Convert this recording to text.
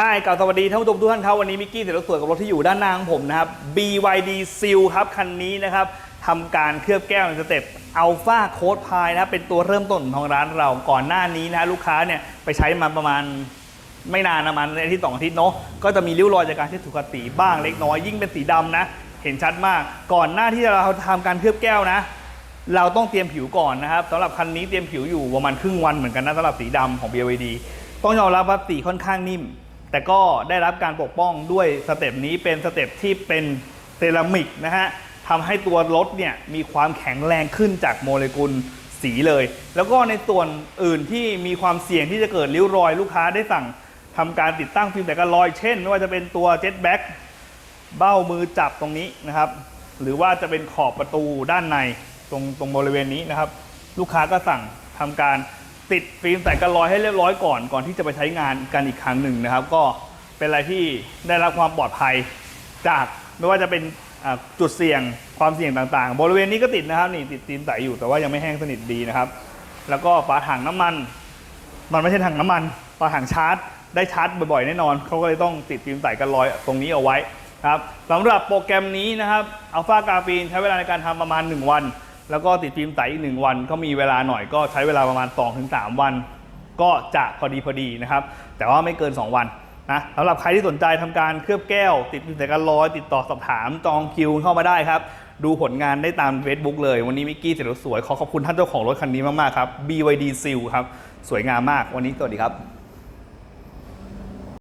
嗨กับสวัสดีท่านผู้ชมทุกท่านครับวันนี้มิกกี้เสร็จแล้วสวยกับรถที่อยู่ด้านหน้าของผมนะครับ BYD Seal ครับคันนี้นะครับทำการเคลือบแก้วในสเต็ปอัลฟาโค้ดพายนะครับเป็นตัวเริ่มต้นของร้านเราก่อนหน้านี้นะลูกค้าเนี่ยไปใช้มาประมาณไม่นานนะมันในอาทิตย์สองอาทิตย์เนาะก็จะมีริ้วรอยจากการที่ถูกกติบ้างเล็กน้อยยิ่งเป็นสีดำนะ เห็นชัดมาก ก่อนหน้าที่เราทำการเคลือบแก้วนะ เราต้องเตรียมผิวก่อนนะครับสำหรับคันนี้เตรียมผิวอยู่ประมาณครึ่งวันเหมือนกันนะสำหรับสีดำของ BYD ต้องยอมรับว่าสีค่อนข้างนิ่ม แต่ก็ได้รับการปกป้องด้วยสเต็ปนี้เป็นสเต็ปที่เป็นเซรามิกนะฮะทำให้ตัวรถเนี่ยมีความแข็งแรงขึ้นจากโมเลกุลสีเลย แล้วก็ในส่วนอื่นที่มีความเสี่ยงที่จะเกิดริ้วรอยลูกค้าได้สั่งทำการติดตั้งฟิล์มแต่กันรอย เช่นไม่ว่าจะเป็นตัวเจ็ตแบ็กเบ้ามือจับตรงนี้นะครับ หรือว่าจะเป็นขอบประตูด้านในตรงตรงบริเวณนี้นะครับ ลูกค้าก็สั่งทำการ ติดฟิล์มใส่กันรอยให้เรียบร้อยก่อนก่อนที่จะไปใช้งานกันอีกครั้งหนึ่งนะครับ ก็เป็นอะไรที่ได้รับความปลอดภัยจากไม่ว่าจะเป็นจุดเสี่ยงความเสี่ยงต่างๆ บริเวณนี้ก็ติดนะครับนี่ติดฟิล์มใสอยู่แต่ว่ายังไม่แห้งสนิทดีนะครับ แล้วก็ฝาถังน้ำมัน มันไม่ใช่ถังน้ำมันปาถังชาร์จ ได้ชาร์จบ่อยๆแน่นอนเขาก็เลยต้องติดฟิล์มใส่กันรอยตรงนี้เอาไว้ครับสำหรับโปรแกรมนี้นะครับอัลฟากาฟีนใช้เวลาในการทำประมาณ 1 วัน แล้วก็ติดฟิล์มใสอีก1วันก็มีเวลาหน่อยก็ใช้เวลาประมาณ 2-3 วัน ก็จะพอดีพอดีนะครับ แต่ว่าไม่เกิน 2 วันนะสำหรับใครที่สนใจทำการเคลือบแก้ว ติดฟิล์มใส่กันรอยติดต่อสอบถามจองคิวเข้ามาได้ครับ ดูผลงานได้ตาม Facebook เลย วันนี้มิกกี้เสร็จแล้วสวยขอขอบคุณท่านเจ้าของรถคันนี้มากๆครับ BYD Seal ครับสวยงามมากวันนี้สวัสดีครับ